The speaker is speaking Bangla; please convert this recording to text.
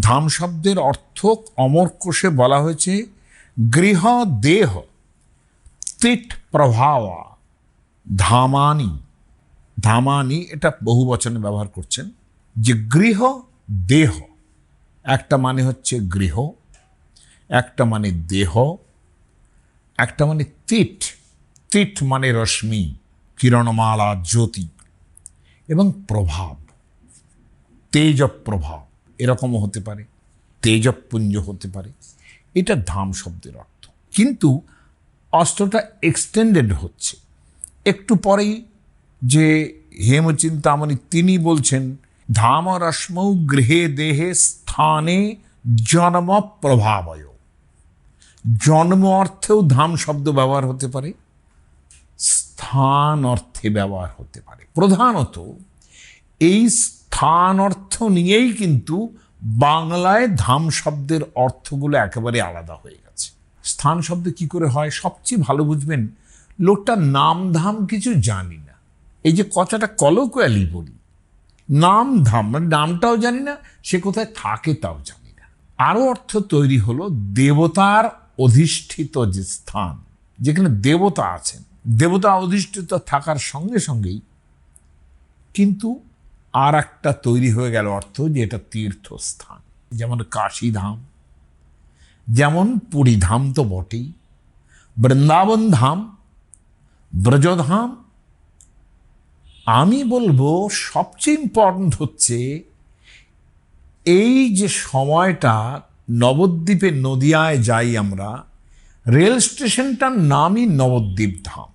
ধাম শব্দের অর্থ অমর কোষে বলা হয়েছে গৃহ দেহ, তিট প্রভাবা, ধামানি। ধামানি এটা বহু বচনে ব্যবহার করছেন যে গৃহ দেহ। একটা মানে হচ্ছে গৃহ, একটা মানে দেহ, একটা মানে তিট। তিট মানে রশ্মি, কিরণমালা, জ্যোতি এবং প্রভাব তেজ প্রভাব এরকমও হতে পারে, তেজপুঞ্জ হতে পারে। এটা ধাম শব্দের অর্থ। কিন্তু অস্ত্রটা এক্সটেন্ডেড হচ্ছে। একটু পরেই যে হেমচিন্তামণি তিনি বলছেন ধাম রশ্মৌ গৃহে দেহে স্থানে জন্ম প্রভাবয় জন্ম অর্থেও ধাম শব্দ ব্যবহার হতে পারে, স্থান অর্থে ব্যবহার হতে পারে। প্রধানত এই স্থান অর্থ নিয়েই কিন্তু বাংলায় ধাম শব্দের অর্থগুলো একেবারে আলাদা হয়ে গেছে। স্থান শব্দ কি করে হয়? সবচেয়ে ভালো বুঝবেন, লোকটা নাম ধাম কিছু জানি না। এই যে কথাটা কলকয়ালি বলি, নাম ধাম মানে নামটাও জানি না, সে কোথায় থাকে তাও জানি না। আরও অর্থ তৈরি হলো দেবতার অধিষ্ঠিত যে স্থান, যেখানে দেবতা আছেন, দেবতা অধিষ্ঠিত থাকার সঙ্গে সঙ্গেই কিন্তু আর একটা তৈরি হয়ে গেল অর্থ, যে এটা তীর্থস্থান। যেমন কাশীধাম, যেমন পুরীধাম তো বটেই। বৃন্দাবন ধাম ব্রজধাম, আমি বলব সবচেয়ে ইম্পর্ট্যান্ট হচ্ছে এই যে সময়টা নবদ্বীপে নদিয়ায় যাই আমরা, রেল স্টেশনটার নামই নবদ্বীপ ধাম